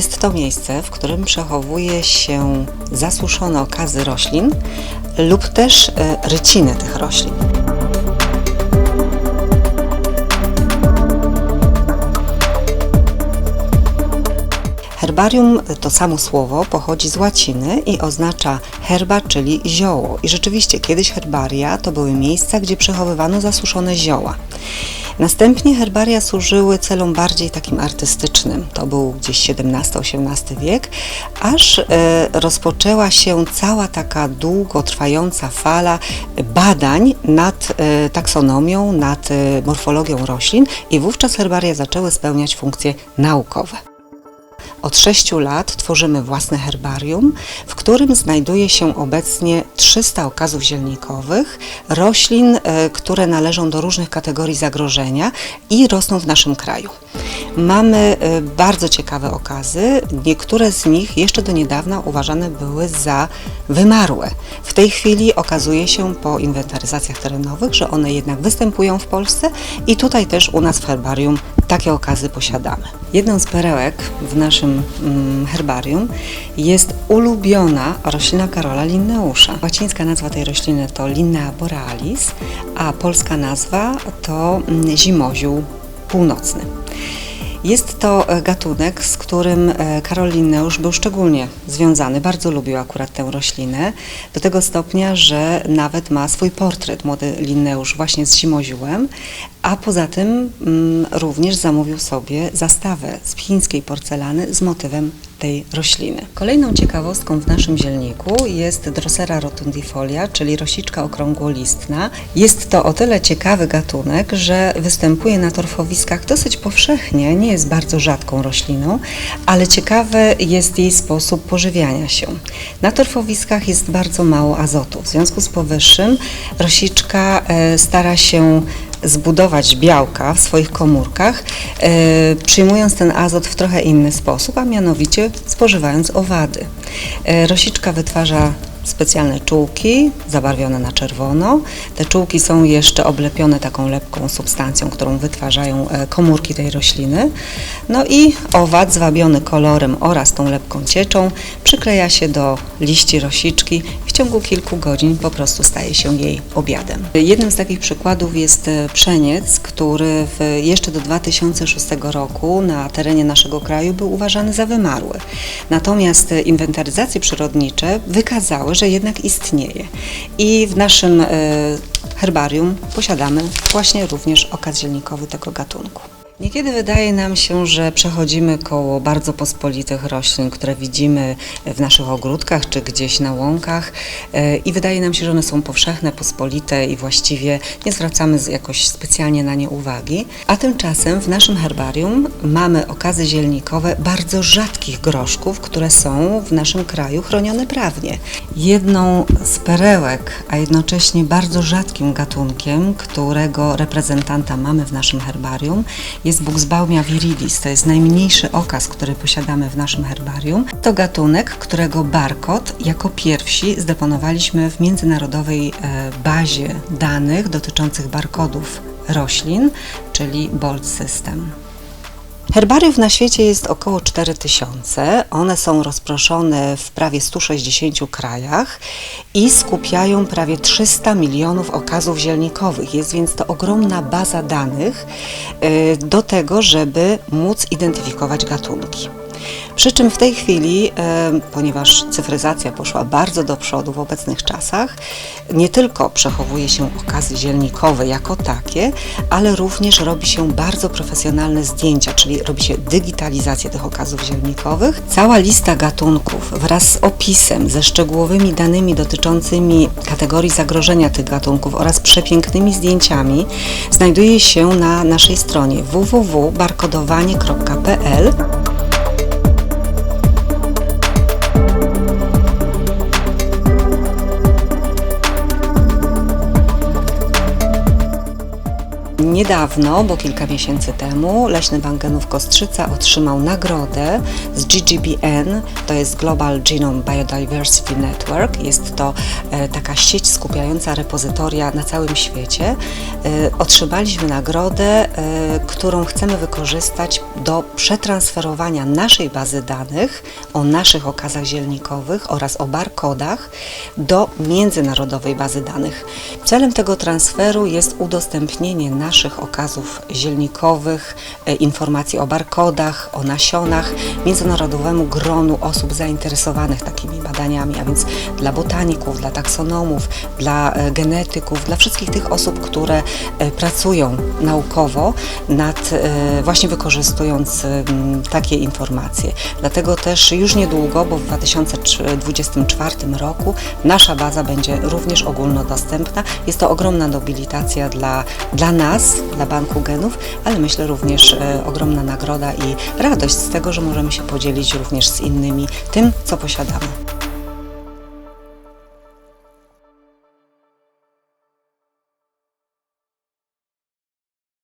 to miejsce, w którym przechowuje się zasuszone okazy roślin lub też e, ryciny tych roślin. Herbarium to samo słowo pochodzi z łaciny i oznacza herba, czyli zioło. I rzeczywiście kiedyś herbaria to były miejsca, gdzie przechowywano zasuszone zioła. Następnie herbaria służyły celom bardziej takim artystycznym. To był gdzieś XVII-XVIII wiek, aż e, rozpoczęła się cała taka długotrwająca fala badań nad e, taksonomią, nad e, morfologią roślin i wówczas herbaria zaczęły spełniać funkcje naukowe. Od 6 lat tworzymy własne herbarium, w którym znajduje się obecnie 300 okazów zielnikowych, roślin, e, które należą do różnych kategorii zagrożenia i rosną w naszym kraju. Mamy e, bardzo ciekawe okazy. Niektóre z nich jeszcze do niedawna uważane były za wymarłe. W tej chwili okazuje się po inwentaryzacjach terenowych, że one jednak występują w Polsce i tutaj też u nas w herbarium takie okazy posiadamy. Jedną z perełek w naszym mm, herbarium jest ulubiona roślina Karola Linneusza. Łacińska nazwa tej rośliny to Linnea borealis, a polska nazwa to mm, zimoziół północny. Jest to e, gatunek, z którym e, Karol Linneusz był szczególnie związany. Bardzo lubił akurat tę roślinę, do tego stopnia, że nawet ma swój portret młody Linneusz właśnie z zimoziółem, a poza tym mm, również zamówił sobie zastawę z chińskiej porcelany z motywem tej rośliny. Kolejną ciekawostką w naszym zielniku jest Drosera rotundifolia, czyli rosiczka okrągłolistna. Jest to o tyle ciekawy gatunek, że występuje na torfowiskach dosyć powszechnie, nie jest bardzo rzadką rośliną, ale ciekawy jest jej sposób pożywiania się. Na torfowiskach jest bardzo mało azotu, w związku z powyższym rosiczka e, stara się zbudować białka w swoich komórkach, e, przyjmując ten azot w trochę inny sposób, a mianowicie spożywając owady. E, rosiczka wytwarza specjalne czułki zabarwione na czerwono. Te czułki są jeszcze oblepione taką lepką substancją, którą wytwarzają e, komórki tej rośliny. No i owad zwabiony kolorem oraz tą lepką cieczą przykleja się do liści rosiczki. W ciągu kilku godzin po prostu staje się jej obiadem. Jednym z takich przykładów jest e, pszeniec, który jeszcze do 2006 roku na terenie naszego kraju był uważany za wymarły. Natomiast e, inwentaryzacje przyrodnicze wykazały, że jednak istnieje. I w naszym e, herbarium posiadamy właśnie również okaz zielnikowy tego gatunku. Niekiedy wydaje nam się, że przechodzimy koło bardzo pospolitych roślin, które widzimy w naszych ogródkach czy gdzieś na łąkach e, i wydaje nam się, że one są powszechne, pospolite i właściwie nie zwracamy jakoś specjalnie na nie uwagi. A tymczasem w naszym herbarium mamy okazy zielnikowe bardzo rzadkich groszków, które są w naszym kraju chronione prawnie. Jedną z perełek, a jednocześnie bardzo rzadkim gatunkiem, którego reprezentanta mamy w naszym herbarium, jest Buxbaumia viridis. To jest najmniejszy okaz, który posiadamy w naszym herbarium. To gatunek, którego barkod jako pierwsi zdeponowaliśmy w międzynarodowej e, bazie danych dotyczących barkodów roślin, czyli Bolt System. Herbariów na świecie jest około 4000. One są rozproszone w prawie 160 krajach i skupiają prawie 300 milionów okazów zielnikowych. Jest więc to ogromna baza danych y, do tego, żeby móc identyfikować gatunki. Przy czym w tej chwili, e, ponieważ cyfryzacja poszła bardzo do przodu w obecnych czasach, nie tylko przechowuje się okazy zielnikowe jako takie, ale również robi się bardzo profesjonalne zdjęcia, czyli robi się digitalizację tych okazów zielnikowych. Cała lista gatunków wraz z opisem, ze szczegółowymi danymi dotyczącymi kategorii zagrożenia tych gatunków oraz przepięknymi zdjęciami znajduje się na naszej stronie www.barkodowanie.pl. Niedawno, bo kilka miesięcy temu, Leśny Bank Genów Kostrzyca otrzymał nagrodę z GGBN, to jest Global Genome Biodiversity Network. Jest to e, taka sieć skupiająca repozytoria na całym świecie. E, Otrzymaliśmy nagrodę, e, którą chcemy wykorzystać do przetransferowania naszej bazy danych o naszych okazach zielnikowych oraz o barkodach do międzynarodowej bazy danych. Celem tego transferu jest udostępnienie naszych okazów zielnikowych, e, informacji o barkodach, o nasionach międzynarodowemu gronu osób zainteresowanych takimi badaniami, a więc dla botaników, dla taksonomów, dla e, genetyków, dla wszystkich tych osób, które e, pracują naukowo nad właśnie wykorzystując takie informacje. Dlatego też już niedługo, bo w 2024 roku nasza baza będzie również ogólnodostępna. Jest to ogromna nobilitacja dla, dla nas, dla Banku Genów, ale myślę również e, ogromna nagroda i radość z tego, że możemy się podzielić również z innymi tym, co posiadamy.